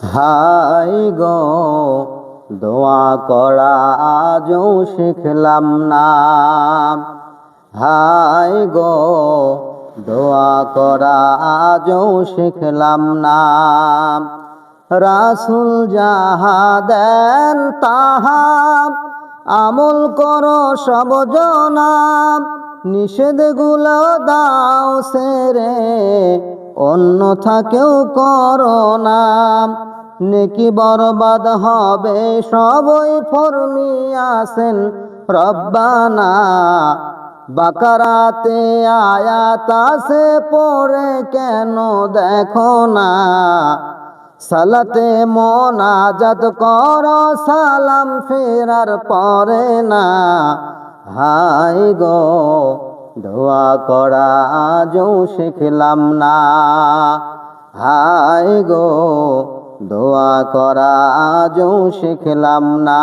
High গো, দোয়া করা আজও শিখলাম না। হাই গো, দোয়া করা আজও শিখলাম না। রাসুল যাহা দেন তাহা আমল করো সব জনাম নিষেধগুলো দাও সেরে অন্য থাকেও করো না। নেকি বরবাদ হবে, সবই ফরমি আসেন রব্বানা, বাকারাতে আয়াত আসে পড়ে কেন দেখো না। সালাতে মোনাজাত কর, সালাম ফেরার পরে না। হাই গো দোয়া করা আজও শিখলাম না। হায় গো, দোয়া করা আজও শিখলাম না।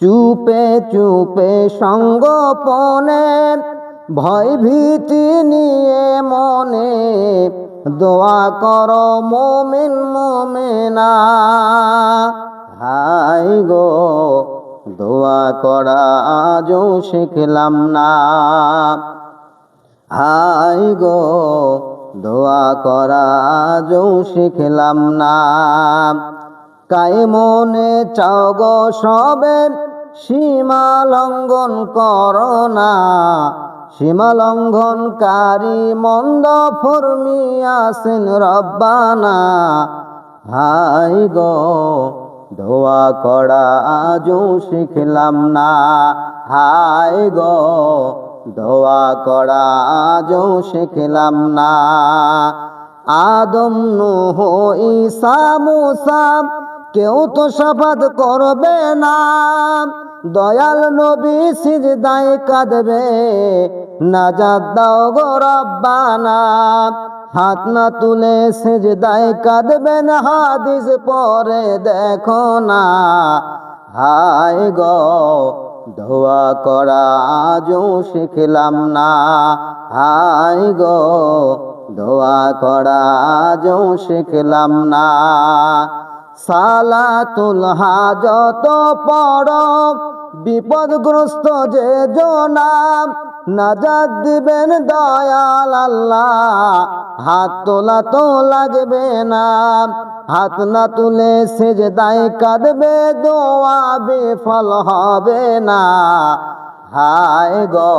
চুপে চুপে সঙ্গপনে, ভয় ভীতি নিয়ে মনে, দোয়া কর মোমিন, মোমেনা। হাই গো দোয়া করা আজও শিখলাম না। হাই গো, দোয়া করা আজও শিখলাম না। কায় মনে চাও গো সবে সীমা লঙ্ঘন করো না। সীমা লঙ্ঘনকারী মন্দ ফরমি আসেন রব্বানা। হাই গো করা আজও শিখলাম না। হায় গো, দোয়া করা আজও শিখলাম না। আদম নুহ, ঈসা, মুসা, কেউ তো সাফাত করবে না। দয়াল নবী সিজদায় কাঁদবে। নাজাদ দাও গো রব্বানা। হাত না তুলে সেজদায় কাঁদবেন, হাদিস পরে দেখো না। হায় গো ধোয়া করা আজও শিখলাম না। হায় গো ধোয়া করা আজও শিখলাম না। সালাতুল হাজত পড় বিপদগ্রস্ত যে জনাম নাজাদ দিবেন দয়াল আল্লাহ। হাত তোলা তো লাগবে না, হাত না তুলে সেজে দায় কাঁদবে, দোয়া বেফল হবে না। হায় গো,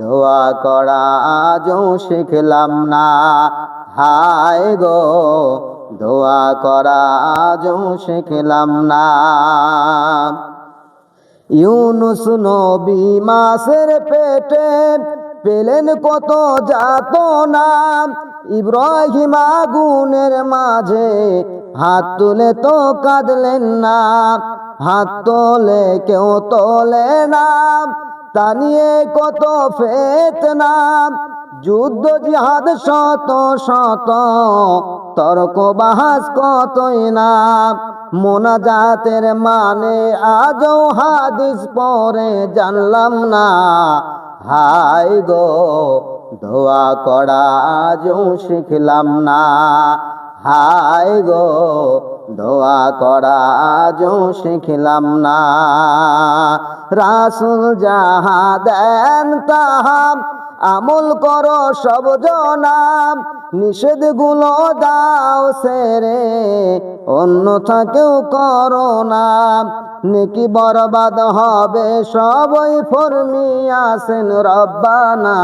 দোয়া করা আজও শিখলাম না। হায় গো, দোয়া করা আজও শিখলাম না। ইউনুস নবী মাসের পেটে পেলেন কত যাত না ইব্রাহিম আগুনের মাঝে হাত তুলে তো কাঁদলেন না, হাত তোলে কেউ তোলে না। তা নিয়ে কত ফেতনা, যুদ্ধ জিহাদ শত শত, তর্ক বাহাস কতই না। মোনাজাতের মানে আজও হাদিস পরে জানলাম না। হাই গো, দোয়া করা আজও শিখলাম না। হাই গো, দোয়া করা আজও শিখলাম না। রাসুল যাহা দেন তাহা আমল কর সব জনাম নিষেধগুলো দাও সেরে অন্য থাকেও করো না। নেকি বরবাদ হবে সবই ফরমি আসেন রব্বানা।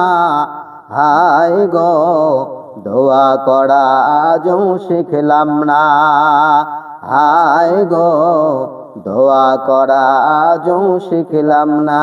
হাই গো, দোয়া করা আজও শিখলাম না। হাই গো, দোয়া করা আজও শিখলাম না।